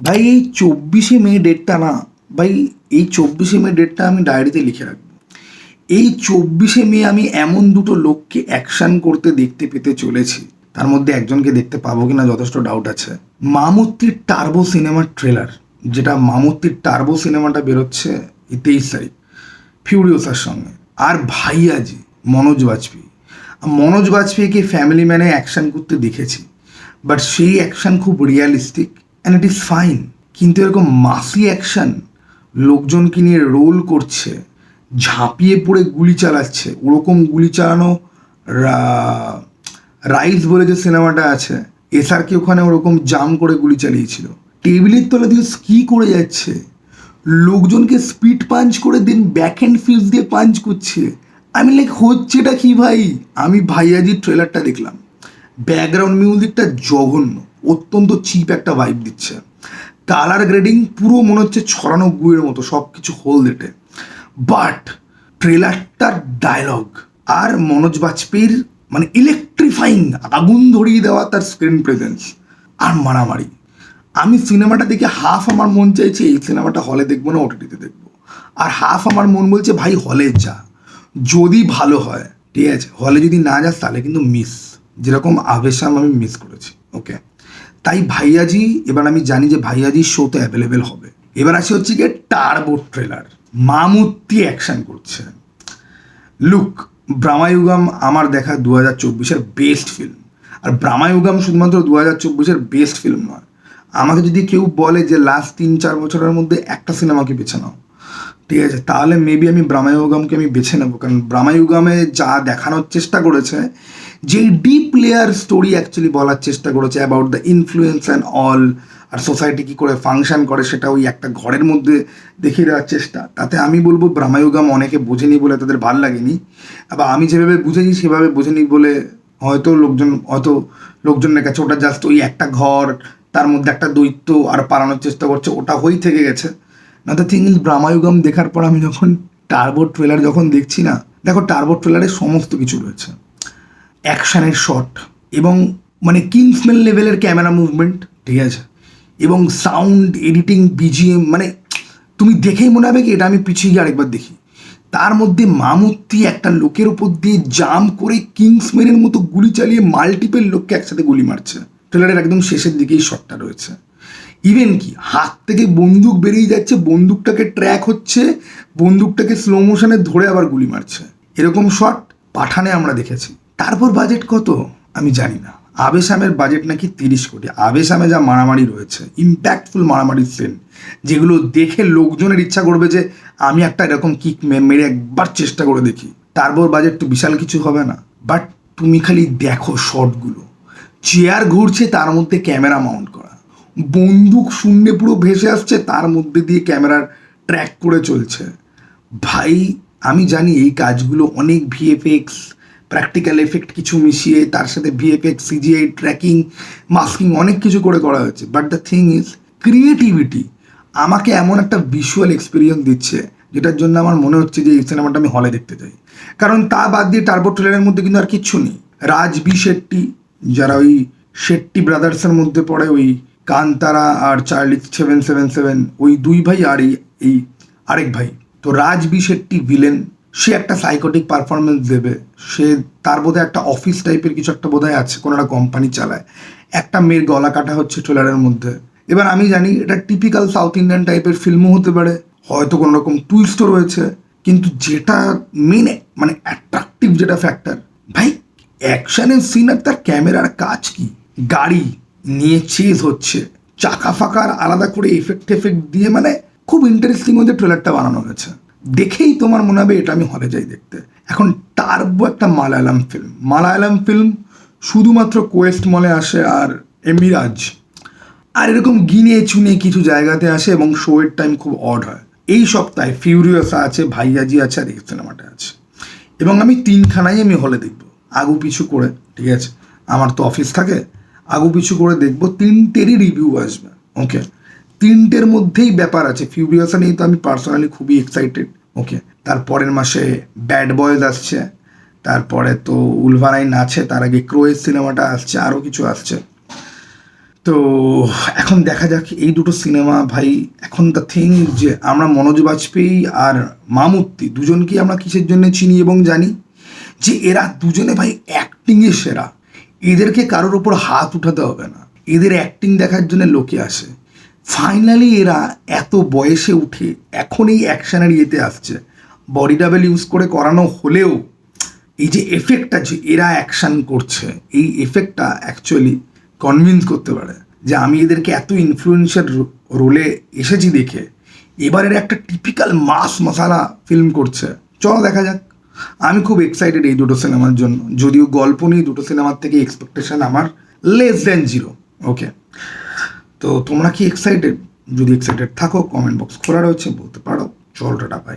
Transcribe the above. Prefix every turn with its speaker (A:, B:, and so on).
A: ভাই, এই চব্বিশে মে ডেটটা না, ভাই, এই চব্বিশে মে ডেটটা আমি ডায়েরিতে লিখে রাখব। এই চব্বিশে মে আমি এমন দুটো লোককে অ্যাকশন করতে দেখতে পেতে চলেছি, তার মধ্যে একজনকে দেখতে পাবো কিনা যথেষ্ট ডাউট আছে। মামুত্তির টার্বো সিনেমার ট্রেলার যেটা মামুত্তির টার্বো সিনেমাটা বেরোচ্ছে এই তেইশ তারিখ, ফিউরিওসার সঙ্গে। আর ভাইয়াজি মনোজ বাজপেয়ী। মনোজ বাজপেয়ীকে ফ্যামিলি ম্যানে অ্যাকশন করতে দেখেছি বাট সেই অ্যাকশন খুব realistic and it is fine কিন্তু এরকম মাসি অ্যাকশন লোকজনকে নিয়ে রোল করছে, ঝাঁপিয়ে পড়ে গুলি চালাচ্ছে, ওরকম গুলি চালানো রাইস বলে যে সিনেমাটা আছে এসআরকে ওখানে ওরকম জাম করে গুলি চালিয়েছিল। টেবিলের তলা দিয়ে স্কি করে যাচ্ছে, লোকজনকে স্পিড পাঞ্চ করে দেন ব্যাক হ্যান্ড ফিল্স দিয়ে পাঞ্চ করছে। আমি লাইক হচ্ছেটা কি ভাই? আমি ভাইয়াজির ট্রেলারটা দেখলাম ব্যাকগ্রাউন্ড মিউজিকটা জঘন্য। অত্যন্ত চিপ একটা ভাইব দিচ্ছে। কালার গ্রেডিং পুরো মনে হচ্ছে ছড়ানব্বইয়ের মতো সব কিছু হোল দেটে বাট ট্রেলারটার ডায়লগ আর মনোজ বাজপেয়ীর মানে ইলেকট্রিফাইং আগুন ধরিয়ে দেওয়া তার স্ক্রিন প্রেজেন্স আর মারামারি। আমি সিনেমাটা দেখে হাফ আমার মন চাইছে, এই সিনেমাটা হলে দেখব না ওটিটিতে দেখব। আর হাফ আমার মন বলছে, ভাই হলে যা। যদি ভালো হয়, ঠিক আছে হলে যদি না যাস, তাহলে কিন্তু মিস যেরকম আবেশাম আমি মিস করেছি ওকে তাই ভাইয়াজি, এবার আমি জানি যে ভাইয়াজি শোতে অ্যাভেলেবেল হবে। এবার আসি হচ্ছে গিয়ে টার্বো ট্রেলার মামুত্তি অ্যাকশন করছে। লুক ব্রামায়ুগাম আমার দেখা দু হাজার চব্বিশের বেস্ট ফিল্ম আর ব্রামায়ুগাম শুধুমাত্র দু হাজার চব্বিশের বেস্ট ফিল্ম নয়। আমাকে যদি কেউ বলে যে লাস্ট তিন চার বছরের মধ্যে একটা সিনেমাকে বেছে নাও, ঠিক আছে, তাহলে মেবি আমি ব্রামায়ুগামকে আমি বেছে নেব। কারণ ব্রামায়ুগামে যা দেখানোর চেষ্টা করেছে যে ডিপ লেয়ার স্টোরি অ্যাকচুয়ালি বলার চেষ্টা করেছে about the influence and all R society কী করে ফাংশন করে সেটা ওই একটা ঘরের মধ্যে দেখিয়ে দেওয়ার চেষ্টা। তাতে আমি বলব ব্রামায়ুগাম অনেকে বোঝেনি বলে তাদের ভালো লাগেনি। আবার আমি যেভাবে বুঝেছি সেভাবে বোঝেনি বলে হয়তো লোকজন, হয়তো লোকজনের কাছে ওটা জাস্ট ওই একটা ঘর, তার মধ্যে একটা দৈত্য আর পালানোর চেষ্টা করছে, ওটা হয়েই থেকে গেছে। না দ্য থিং ইজ ব্রামায়ুগম দেখার পর আমি যখন টার্বো ট্রেলার যখন দেখছি না, দেখো টার্বো ট্রেলারে সমস্ত কিছু রয়েছে। অ্যাকশানের শট এবং মানে কিংসম্যান লেভেলের ক্যামেরা মুভমেন্ট, ঠিক আছে? এবং সাউন্ড, এডিটিং, বিজিএম মানে তুমি দেখেই মনে হবে কি এটা আমি পিছিয়ে গিয়ে আরেকবার দেখি। তার মধ্যে মামুত্তি একটা লোকের উপর দিয়ে জাম করে কিংসম্যানের মতো গুলি চালিয়ে মাল্টিপল লোককে একসাথে গুলি মারছে। ট্রেলারের একদম শেষের দিকেই শটটা রয়েছে। ইভেন কি, হাত থেকে বন্দুক বেরিয়ে যাচ্ছে, বন্দুকটাকে ট্র্যাক হচ্ছে, বন্দুকটাকে স্লো মোশনে ধরে আবার গুলি মারছে। এরকম শট পাঠানে আমরা দেখেছি। তারপর বাজেট কত? আমি জানি না। আবেশামের বাজেট নাকি তিরিশ কোটি। আবেশামে যা মারামারি রয়েছে ইম্প্যাক্টফুল মারামারি সিন যেগুলো দেখে লোকজনের ইচ্ছা করবে যে, আমি একটা এরকম কিক মেরে একবার চেষ্টা করে দেখি। তারপর বাজেট তো বিশাল কিছু হবে না। বাট তুমি খালি দেখো শটগুলো চেয়ার ঘুরছে, তার মধ্যে ক্যামেরা মাউন্ট করা। বন্দুক শূন্যে পুরো ভেসে আসছে, তার মধ্যে দিয়ে ক্যামেরার ট্র্যাক করে চলছে। ভাই, আমি জানি এই কাজগুলো অনেক ভিএফএক্স প্র্যাকটিক্যাল এফেক্ট কিছু মিশিয়ে তার সাথে ভিএফএক্স সিজিআই ট্র্যাকিং মাস্কিং অনেক কিছু করে করা হয়েছে। But the thing is creativity আমাকে এমন একটা ভিজুয়াল এক্সপিরিয়েন্স দিচ্ছে, যেটার জন্য আমার মনে হচ্ছে যে এই সিনেমাটা আমি হলে দেখতে চাই। কারণ তা বাদ দিয়ে টার্বো ট্রেলারের মধ্যে কিন্তু আর কিচ্ছু নেই। রাজ বি শেট্টি, যারা ওই শেট্টি ব্রাদার্সের মধ্যে পড়ে, ওই কান্তারা আর চার্লি সেভেন সেভেন সেভেন, ওই দুই ভাই আর এই আরেক ভাই। তো রাজ বি শেট্টি ভিলেন সে একটা সাইকোটিক পারফরমেন্স দেবে। সে তার বোধহয় একটা অফিস টাইপের কিছু একটা বোধহয় আছে, কোনো একটা কোম্পানি চালায়। একটা মেয়ের গলা কাটা হচ্ছে ট্রেলারের মধ্যে। এবার আমি জানি এটা টিপিক্যাল সাউথ ইন্ডিয়ান টাইপের ফিল্মও হতে পারে, হয়তো কোনো রকম টুইস্টও রয়েছে, কিন্তু যেটা মেন মানে অ্যাট্রাকটিভ যেটা ফ্যাক্টর ভাই অ্যাকশনের সিন আর তার ক্যামেরার কাজ কি? গাড়ি নিয়ে চেজ হচ্ছে, চাকা ফাকার আলাদা করে এফেক্ট এফেক্ট দিয়ে মানে খুব ইন্টারেস্টিং মধ্যে ট্রেলারটা বানানো হয়েছে। দেখেই তোমার মনে হবে এটা আমি হলে যাই দেখতে। এখন টার্বো একটা মালায়ালাম ফিল্ম মালায়ালাম ফিল্ম শুধুমাত্র কোয়েস্ট মলে আসে আর এমিরাজ। আর এরকম গিনে চুনে কিছু জায়গাতে আসে এবং শোয়ের টাইম খুব অড হয়। এই সপ্তাহে ফিউরিয়াস আছে, ভাইয়াজি আছে, আর এই সিনেমাটা আছে। এবং আমি তিনখানাই আমি হলে দেখব। আগু পিছু করে, ঠিক আছে? আমার তো অফিস থাকে। আগু পিছু করে দেখব, তিনটেরই রিভিউ আসবে। ওকে তিনটের মধ্যেই ব্যাপার আছে। ফিউরিয়াসা নিয়ে তো আমি পার্সোনালি খুবই এক্সাইটেড ওকে তারপরের মাসে ব্যাড বয়েজ আসছে। তারপরে তো উলভারাইন আছে তার আগে ক্রোয়েজ সিনেমাটা আসছে আরও কিছু আসছে। তো এখন দেখা যাক, এই দুটো সিনেমা ভাই, এখন দ্য থিং যে আমরা মনোজ বাজপেয়ী আর মামুত্তি, দুজনকেই আমরা কিসের জন্য চিনি এবং জানি? যে এরা দুজনে ভাই অ্যাক্টিংয়ে সেরা। এদেরকে কারোর ওপর হাত উঠাতে হবে না। এদের অ্যাক্টিং দেখার জন্য লোকে আসে। ফাইনালি এরা এত বয়সে উঠে এখন এই অ্যাকশনের ইয়েতে আসছে। বডি ডাবেল ইউজ করে করানো হলেও এই যে এফেক্টটা যে এরা অ্যাকশন করছে, এই এফেক্টটা অ্যাকচুয়ালি কনভিন্স করতে পারে যে আমি এদেরকে এত ইনফ্লুয়েন্সিয়াল রোলে এসেছি দেখে এবারের একটা টিপিক্যাল মাস মশালা ফিল্ম করছে। চলো দেখা যাক। আমি খুব এক্সাইটেড এই দুটো সিনেমার জন্য। যদিও গল্প নিয়ে দুটো সিনেমার থেকে এক্সপেকটেশন আমার লেস দেন জিরো ওকে তো তোমরা কি এক্সাইটেড যদি এক্সাইটেড থাকো কমেন্ট বক্স খোলা রয়েছে, বলতে পারো চল টাটা পাই